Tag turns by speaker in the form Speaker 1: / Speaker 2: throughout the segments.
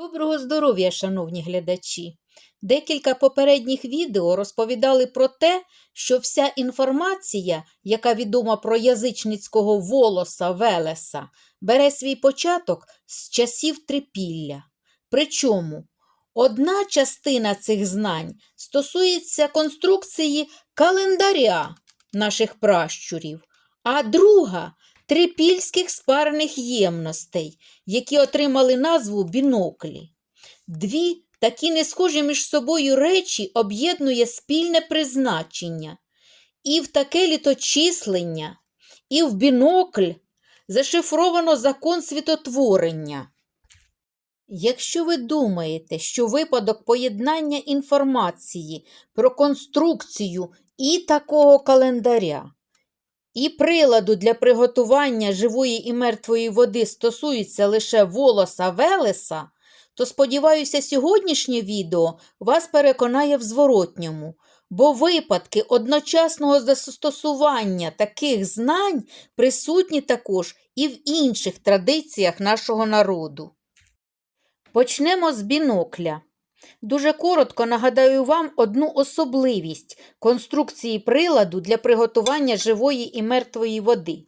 Speaker 1: Доброго здоров'я, шановні глядачі! Декілька попередніх відео розповідали про те, що вся інформація, яка відома про язичницького волоса Велеса, бере свій початок з часів трипілля. Причому одна частина цих знань стосується конструкції календаря наших пращурів, а друга трипільських спарених ємностей, які отримали назву біноклі. Дві такі не схожі між собою речі об'єднує спільне призначення. І в таке літочислення, і в бінокль зашифровано закон світотворення. Якщо ви думаєте, що випадок поєднання інформації про конструкцію і такого календаря, і приладу для приготування живої і мертвої води стосується лише волоса Велеса, то, сподіваюся, сьогоднішнє відео вас переконає в зворотньому, бо випадки одночасного застосування таких знань присутні також і в інших традиціях нашого народу. Почнемо з бінокля. Дуже коротко нагадаю вам одну особливість конструкції приладу для приготування живої і мертвої води.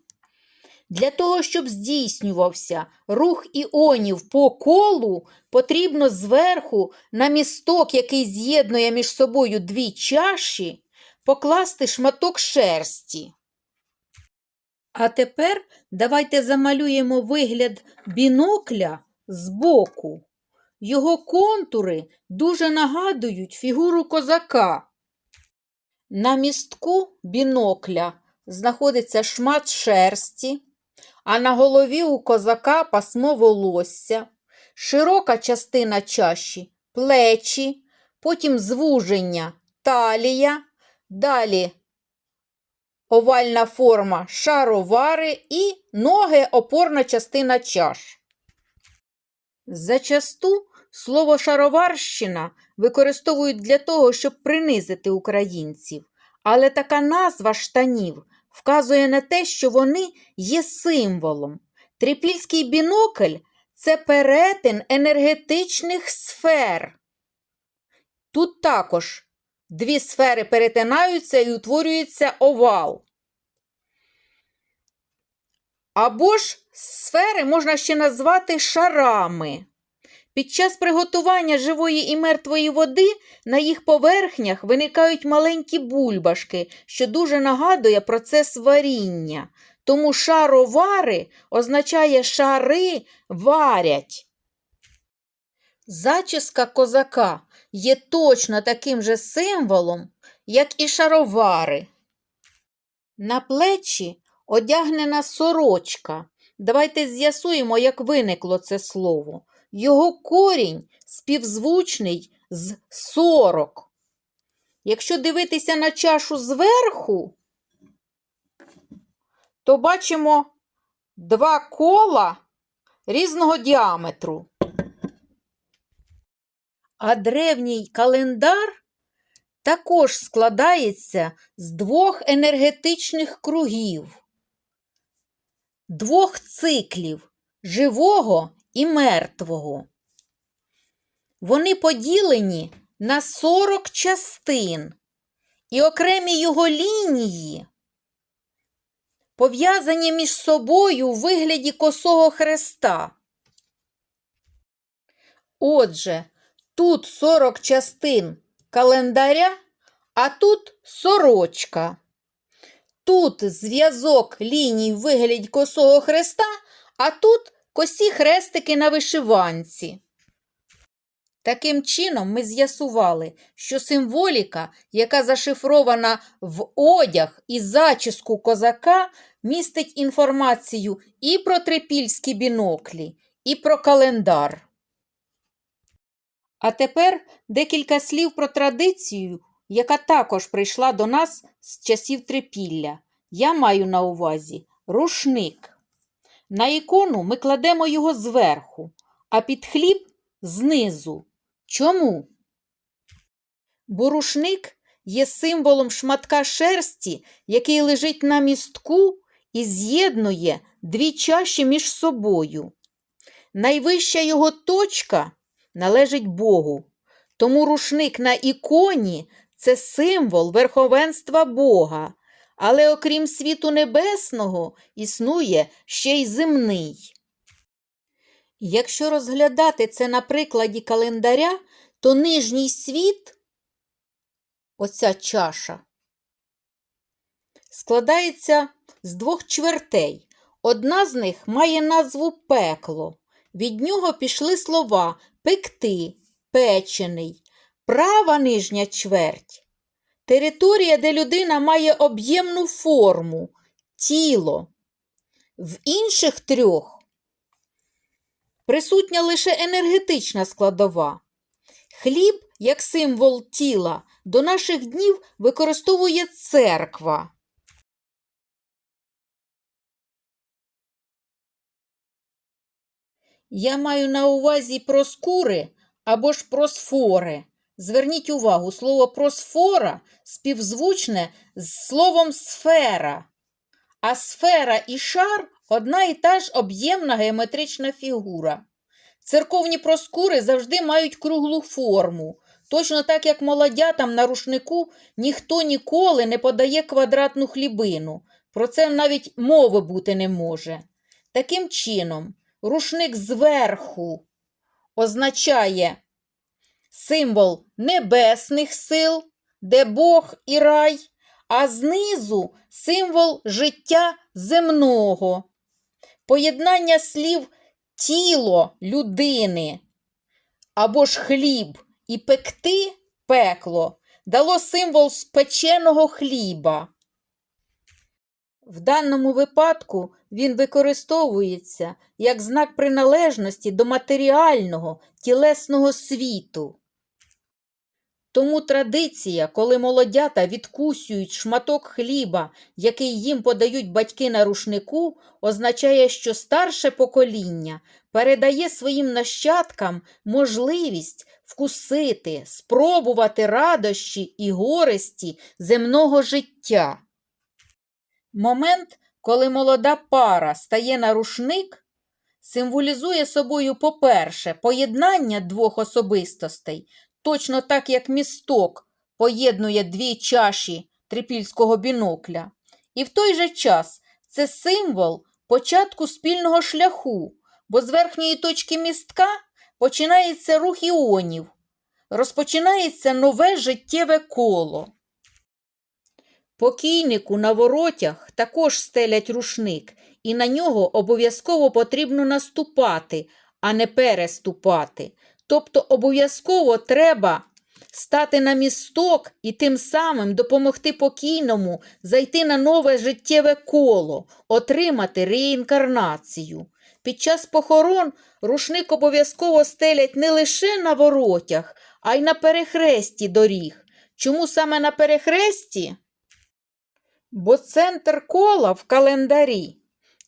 Speaker 1: Для того, щоб здійснювався рух іонів по колу, потрібно зверху на місток, який з'єднує між собою дві чаші, покласти шматок шерсті. А тепер давайте замалюємо вигляд бінокля збоку. Його контури дуже нагадують фігуру козака. На містку бінокля знаходиться шмат шерсті, а на голові у козака пасмо волосся, широка частина чаші плечі, потім звуження талія, далі овальна форма шаровари і ноги опорна частина чаш. Зачасту слово шароварщина використовують для того, щоб принизити українців, але така назва штанів вказує на те, що вони є символом. Трипільський бінокль це перетин енергетичних сфер. Тут також дві сфери перетинаються і утворюється овал. Або ж сфери можна ще назвати шарами. Під час приготування живої і мертвої води на їх поверхнях виникають маленькі бульбашки, що дуже нагадує процес варіння. Тому шаровари означає шари варять. Зачіска козака є точно таким же символом, як і шаровари. На плечі одягнена сорочка. Давайте з'ясуємо, як виникло це слово. Його корінь співзвучний з сорок. Якщо дивитися на чашу зверху, то бачимо два кола різного діаметру. А древній календар також складається з двох енергетичних кругів, двох циклів живого і мертвого. Вони поділені на 40 частин, і окремі його лінії пов'язані між собою у вигляді косого хреста. Отже, тут 40 частин календаря, а тут сорочка. Тут зв'язок ліній вигляді косого хреста, а тут косі хрестики на вишиванці. Таким чином, ми з'ясували, що символіка, яка зашифрована в одяг і зачіску козака, містить інформацію і про трипільські біноклі, і про календар. А тепер декілька слів про традицію, яка також прийшла до нас з часів трипілля. Я маю на увазі рушник. На ікону ми кладемо його зверху, а під хліб знизу. Чому? Бо рушник є символом шматка шерсті, який лежить на містку і з'єднує дві чаші між собою. Найвища його точка належить Богу. Тому рушник на іконі це символ верховенства Бога. Але окрім світу небесного, існує ще й земний. Якщо розглядати це на прикладі календаря, то нижній світ, оця чаша, складається з двох чвертей. Одна з них має назву пекло. Від нього пішли слова пекти, печений, права нижня чверть. Територія, де людина має об'ємну форму, тіло. В інших трьох присутня лише енергетична складова. Хліб, як символ тіла, до наших днів використовує церква. Я маю на увазі проскури або ж просфори. Зверніть увагу, слово просфора співзвучне з словом сфера. А сфера і шар одна і та ж об'ємна геометрична фігура. Церковні проскури завжди мають круглу форму, точно так як молодятам на рушнику ніхто ніколи не подає квадратну хлібину. Про це навіть мови бути не може. Таким чином, рушник зверху означає символ небесних сил, де Бог і рай, а знизу символ життя земного. Поєднання слів тіло людини або ж хліб і пекти пекло дало символ спеченого хліба. В даному випадку він використовується як знак приналежності до матеріального тілесного світу. Тому традиція, коли молодята відкусюють шматок хліба, який їм подають батьки на рушнику, означає, що старше покоління передає своїм нащадкам можливість вкусити, спробувати радощі і горесті земного життя. Момент, коли молода пара стає на рушник, символізує собою, по-перше, поєднання двох особистостей, точно так, як місток поєднує дві чаші трипільського бінокля. І в той же час це символ початку спільного шляху, бо з верхньої точки містка починається рух іонів, розпочинається нове життєве коло. Покійнику на воротях також стелять рушник, і на нього обов'язково потрібно наступати, а не переступати. Тобто обов'язково треба стати на місток і тим самим допомогти покійному зайти на нове життєве коло, отримати реінкарнацію. Під час похорон рушник обов'язково стелять не лише на воротях, а й на перехресті доріг. Чому саме на перехресті? Бо центр кола в календарі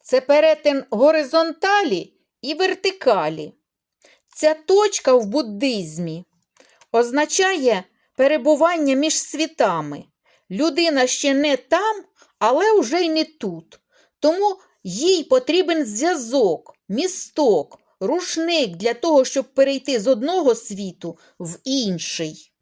Speaker 1: це перетин горизонталі і вертикалі. Ця точка в буддизмі означає перебування між світами. Людина ще не там, але вже й не тут. Тому їй потрібен зв'язок, місток, рушник для того, щоб перейти з одного світу в інший.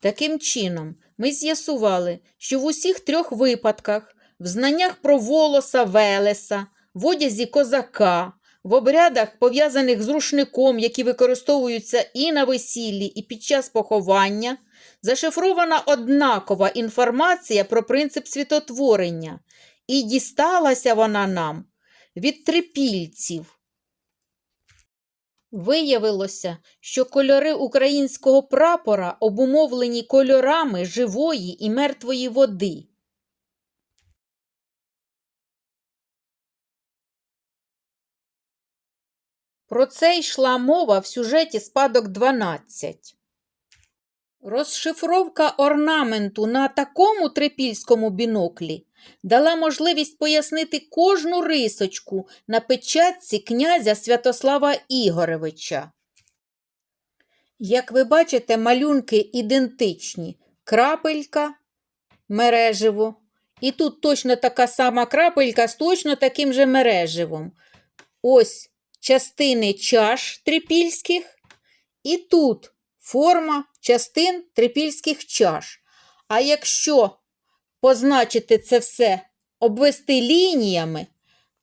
Speaker 1: Таким чином, ми з'ясували, що в усіх трьох випадках в знаннях про волоса Велеса, в одязі козака, в обрядах, пов'язаних з рушником, які використовуються і на весіллі, і під час поховання, зашифрована однакова інформація про принцип світотворення, і дісталася вона нам від трипільців. Виявилося, що кольори українського прапора обумовлені кольорами живої і мертвої води. Про це йшла мова в сюжеті «Спадок 12». Розшифровка орнаменту на такому трипільському біноклі дала можливість пояснити кожну рисочку на печатці князя Святослава Ігоревича. Як ви бачите, малюнки ідентичні. Крапелька, мереживо. І тут точно така сама крапелька з точно таким же мереживом. Ось частини чаш трипільських І тут форма частин трипільських чаш. А якщо позначити це все, обвести лініями,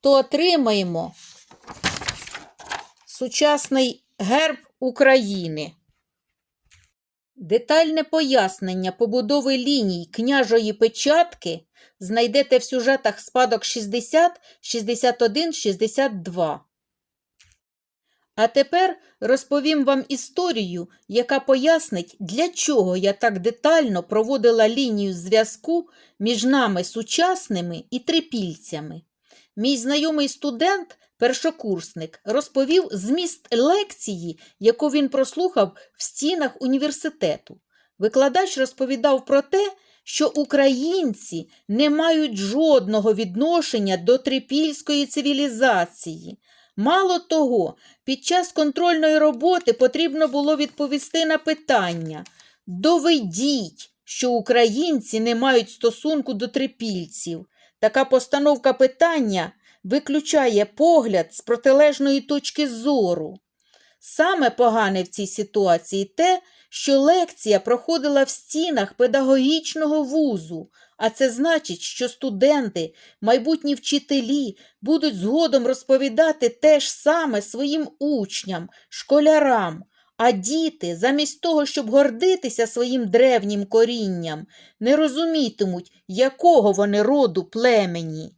Speaker 1: то отримаємо сучасний герб України. Детальне пояснення побудови ліній княжої печатки знайдете в сюжетах спадок 60, 61, 62. А тепер розповім вам історію, яка пояснить, для чого я так детально проводила лінію зв'язку між нами сучасними і трипільцями. Мій знайомий студент, першокурсник, розповів зміст лекції, яку він прослухав в стінах університету. Викладач розповідав про те, що українці не мають жодного відношення до трипільської цивілізації. Мало того, під час контрольної роботи потрібно було відповісти на питання Доведіть, що українці не мають стосунку до трипільців. Така постановка питання виключає погляд з протилежної точки зору. Саме погане в цій ситуації те, що лекція проходила в стінах педагогічного вузу, а це значить, що студенти, майбутні вчителі будуть згодом розповідати те ж саме своїм учням, школярам, а діти, замість того, щоб гордитися своїм древнім корінням, не розумітимуть, якого вони роду племені.